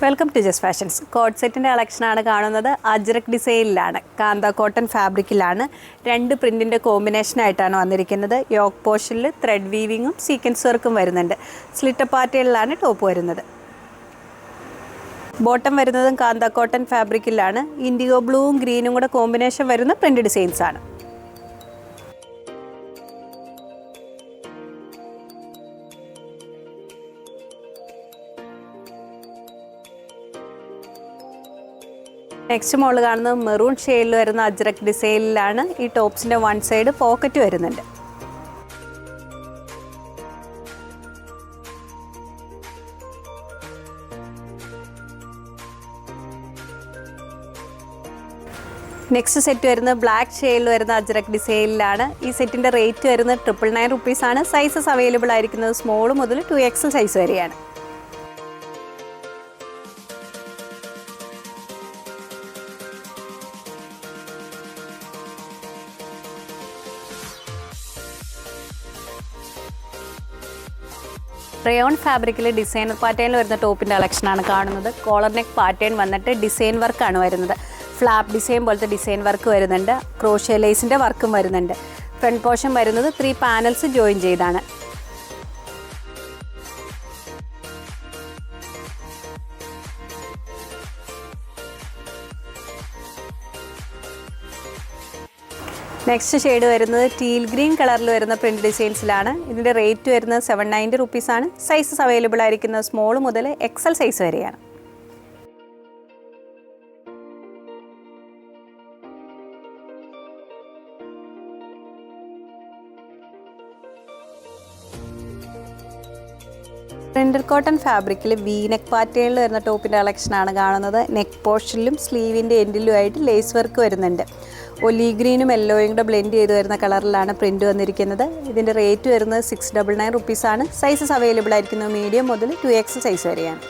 Welcome to Jas fashions coat സെറ്റിന്റെ കളക്ഷനാണ് കാണുന്നത്. അജ്രക് ഡിസൈനിലാണ് കാന്ത കോട്ടൺ ഫാബ്രിക്കിലാണ് രണ്ട് പ്രിന്റിന്റെ കോമ്പിനേഷനായിട്ടാണ് വന്നിരിക്കുന്നത്. യോക്ക് പോഷനിൽ ത്രെഡ് വീവിങ്ങും സീക്വൻസ് വർക്കും വരുന്നുണ്ട്. സ്ലിറ്റർ പാറ്റേണിലാണ് ടോപ്പ് വരുന്നത്. ബോട്ടം വരുന്നതും കാന്ത കോട്ടൺ ഫാബ്രിക്കിലാണ് ഇൻഡിഗോ ബ്ലൂവും ഗ്രീനും കൂടെ കോമ്പിനേഷൻ വരുന്ന പ്രിന്റ് ഡിസൈൻസ് നെക്സ്റ്റ് മോൾ കാണുന്നത് മെറൂൺ ഷെയ്ഡിൽ വരുന്ന അജ്രക് ഡിസൈനിലാണ് ഈ ടോപ്സിന്റെ വൺ സൈഡ് പോക്കറ്റ് വരുന്നുണ്ട്. നെക്സ്റ്റ് സെറ്റ് വരുന്നത് ബ്ലാക്ക് ഷെയ്ഡിൽ വരുന്ന അജ്രക് ഡിസൈനിലാണ് ഈ സെറ്റിന്റെ റേറ്റ് വരുന്നത് ട്രിപ്പിൾ നയൻ റുപ്പീസാണ് സൈസസ് അവൈലബിൾ ആയിരിക്കുന്നത് സ്മോൾ മുതൽ ടു എക്സൽ സൈസ് വരെയാണ്. റയോൺ ഫാബ്രിക്കിൽ ഡിസൈനർ പാറ്റേണിൽ വരുന്ന ടോപ്പിന്റെ കളക്ഷനാണ് കാണുന്നത്. കോളർ നെക്ക് പാറ്റേൺ വന്നിട്ട് ഡിസൈൻ വർക്കാണ് വരുന്നത്. ഫ്ലാപ്പ് ഡിസൈൻ പോലത്തെ ഡിസൈൻ വർക്ക് വരുന്നുണ്ട്. ക്രോഷ്യ ലേസിന്റെ വർക്കും വരുന്നുണ്ട്. ഫ്രണ്ട് പോർഷൻ വരുന്നത് ത്രീ പാനൽസ് ജോയിൻ ചെയ്താണ്. നെക്സ്റ്റ് ഷെയ്ഡ് വരുന്നത് ടീൽ ഗ്രീൻ കളറിൽ വരുന്ന പ്രിന്റ് ഡിസൈൻസിലാണ് ഇതിന്റെ റേറ്റ് വരുന്നത് സെവൻ നയന്റി റുപ്പീസാണ് സൈസസ് അവൈലബിൾ ആയിരിക്കുന്നത് സ്മോൾ മുതൽ എക്സൽ സൈസ് വരെയാണ്. പ്രിന്റർ കോട്ടൺ ഫാബ്രിക്കിൽ വി നെക്ക് പാറ്റേണിൽ വരുന്ന ടോപ്പിന്റെ കളക്ഷനാണ് കാണുന്നത്. നെക്ക് പോർഷനിലും സ്ലീവിന്റെ എൻഡിലുമായിട്ട് ലേസ് വർക്ക് വരുന്നുണ്ട്. ഒലി ഗ്രീനും യെല്ലോയും കൂടെ ബ്ലെൻഡ് ചെയ്ത് വരുന്ന കളറിലാണ് പ്രിന്റ് വന്നിരിക്കുന്നത്. ഇതിന്റെ റേറ്റ് വരുന്നത് സിക്സ് ഡബിൾ നയൻ റുപ്പീസാണ് സൈസസ് അവൈലബിൾ ആയിരിക്കുന്നത് മീഡിയം മുതൽ ടു എക്സ് സൈസ് വരെയാണ്.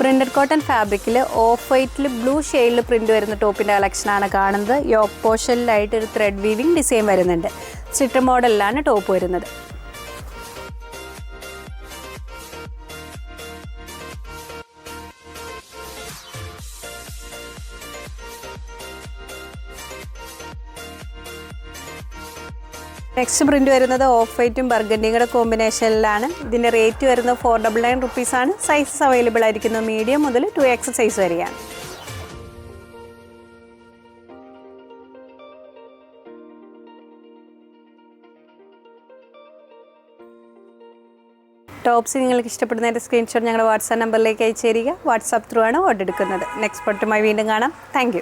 പ്രിന്റഡ് കോട്ടൺ ഫാബ്രിക്കിൽ ഓഫ് വൈറ്റിൽ ബ്ലൂ ഷെയ്ഡിൽ പ്രിന്റ് വരുന്ന ടോപ്പിന്റെ കളക്ഷനാണ് കാണുന്നത്. യോക്ക് പോർഷനിലായിട്ട് ഒരു ത്രെഡ് വീവിങ് ഡിസൈൻ വരുന്നുണ്ട്. സ്റ്റിറ്റർ മോഡലിലാണ് ടോപ്പ് വരുന്നത്. നെക്സ്റ്റ് പ്രിന്റ് വരുന്നത് ഓഫ് വൈറ്റും ബർഗൻഡിയും കൂടെ കോമ്പിനേഷനിലാണ് ഇതിന്റെ റേറ്റ് വരുന്നത് ഫോർ ഡബിൾ നയൻ റുപ്പീസാണ് സൈസസ് അവൈലബിൾ ആയിരിക്കുന്നത് മീഡിയം മുതൽ ടു എക്സ് സൈസ് വരെയാണ്. ടോപ്സ് നിങ്ങൾക്ക് ഇഷ്ടപ്പെടുന്നതിന്റെ സ്ക്രീൻഷോട്ട് ഞങ്ങളുടെ വാട്സാപ്പ് നമ്പറിലേക്ക് അയച്ചു തരിക. വാട്സാപ്പ് ത്രൂ ആണ് ഓർഡർ എടുക്കുന്നത്. നെക്സ്റ്റ് പൊട്ടുമായി വീണ്ടും കാണാം. താങ്ക്